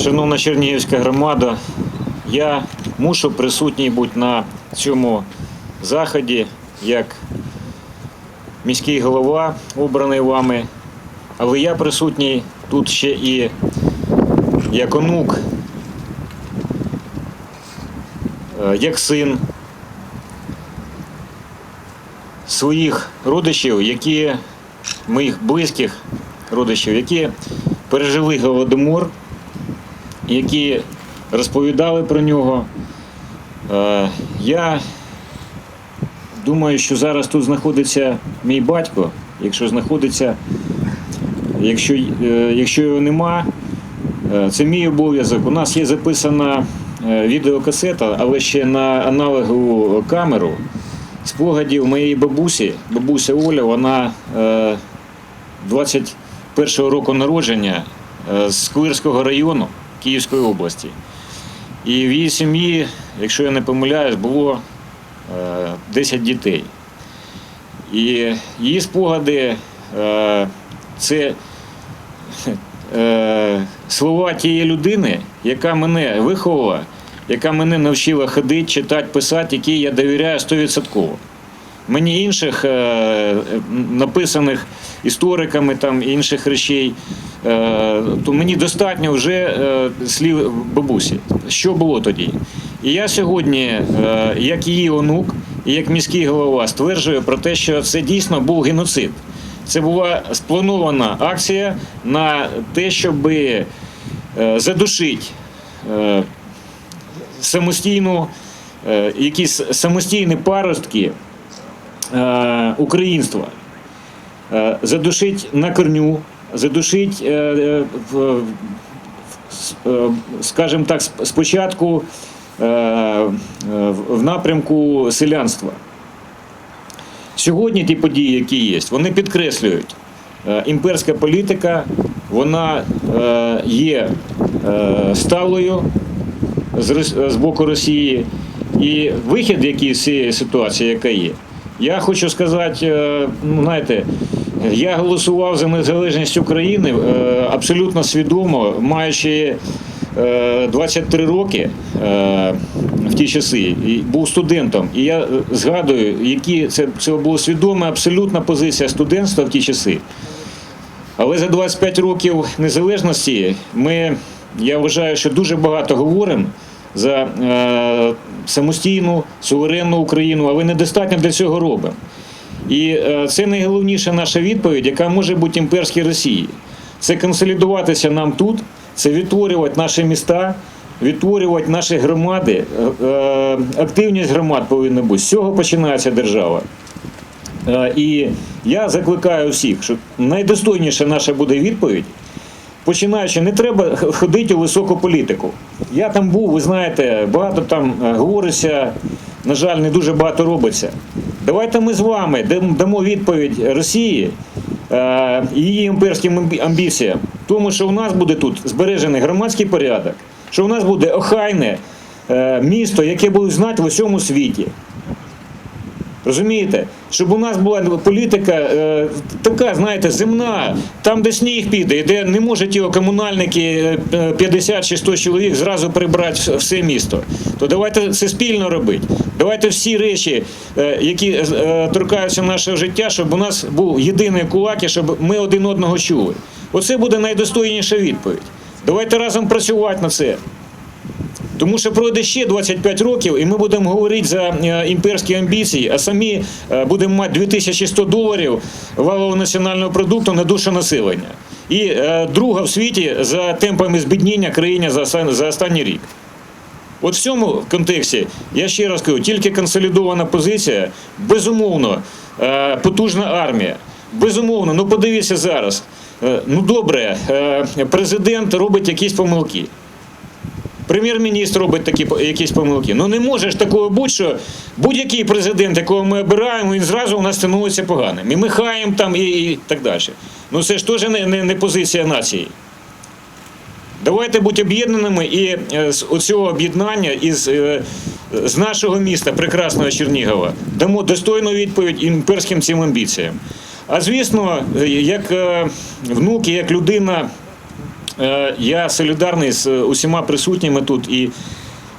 Шановна Чернігівська громада, я мушу присутній бути на цьому заході як міський голова, обраний вами, але я присутній тут ще і як онук, е, як син своїх родичів, які моїх близьких родичів, які пережили голодомор, які розповідали про нього. Е, Я думаю, що зараз тут знаходиться мій батько, якщо знаходиться, якщо, е, якщо його нема, е, це мій обов'язок. У нас є записана відеокасета, але ще на аналогову камеру спогадів моєї бабусі. Бабуся Оля, вона е, 21-го року народження з Клирського району Київської області. І в її сім'ї, якщо я не помиляюсь, було е, 10 дітей. І її спогади е, це е, слова тієї людини, яка мене виховала, яка мене навчила ходити, читати, писати, якій я довіряю 100%. Мені інших е, написаних істориками там інших речей, е, то мені достатньо вже е, слів бабусі. Що було тоді? І я сьогодні, як її онук, і як міський голова, стверджую про те, що це дійсно був геноцид. Це була спланована акція на те, щоб задушити самостійну, якісь самостійні паростки е, українства, е, задушить на корню, задушить, е, скажімо так, спочатку в напрямку селянства. Сьогодні ті події, які є, вони підкреслюють, імперська політика вона є сталою з боку Росії. І вихід, який з цієї ситуації, яка є, я хочу сказати, е, ну, знаєте, я голосував за незалежність України е, абсолютно свідомо, маючи е, 23 роки е, в ті часи, і був студентом. І я згадую, які це, це була свідома абсолютна позиція студентства в ті часи. Але за 25 років незалежності ми, я вважаю, що дуже багато говоримо за е, самостійну, суверенну Україну, але недостатньо для цього робимо. І е, це найголовніша наша відповідь, яка може бути імперській Росії. Це консолідуватися нам тут, це відтворювати наші міста, відтворювати наші громади. Е, активність громад повинна бути. З цього починається держава. І я закликаю всіх, що найдостойніша наша буде відповідь. Починаючи, не треба ходити у високу політику. Я там був, ви знаєте, багато там е, говориться, на жаль, не дуже багато робиться. Давайте ми з вами дамо відповідь Росії е, і її імперським амбіціям, тому що у нас буде тут збережений громадський порядок, що у нас буде охайне е, місто, яке будуть знати в усьому світі. Розумієте, щоб у нас була політика е, така, знаєте, земна, там, де сніг піде, і де не можуть його комунальники е, 50 чи 100 чоловік зразу прибрати все місто. То давайте це спільно робити. Давайте всі речі, е, які е, торкаються нашого життя, щоб у нас був єдиний кулак, і щоб ми один одного чули. Оце буде найдостойніша відповідь. Давайте разом працювати на це. Тому що пройде ще 25 років, і ми будемо говорити за е, імперські амбіції, а самі е, будемо мати 2100 доларів валового національного продукту на душу населення. І е, друга в світі за темпами збідніння країни за, останній рік. От в цьому контексті я ще раз кажу, тільки консолідована позиція, безумовно, потужна армія. Безумовно, ну подивіться зараз. Ну добре, президент робить якісь помилки. Прем'єр-міністр робить такі якісь помилки. Ну не може ж такого бути, що будь-який президент, якого ми обираємо, він зразу у нас становиться поганим. І ми хаємо там і, і так далі. Ну це ж теж не, не, не позиція нації. Давайте бути об'єднаними і е, з оцього об'єднання із е, з нашого міста, прекрасного Чернігова, дамо достойну відповідь імперським цим амбіціям. А звісно, як е, внук і як людина Я солідарний з е, усіма присутніми тут і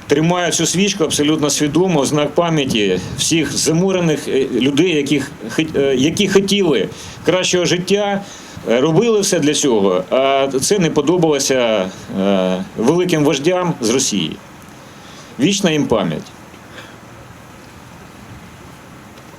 тримаю цю свічку абсолютно свідомо, знак пам'яті всіх замурених е, людей, яких, е, які хотіли кращого життя, е, робили все для цього, а це не подобалося е, великим вождям з Росії. Вічна їм пам'ять.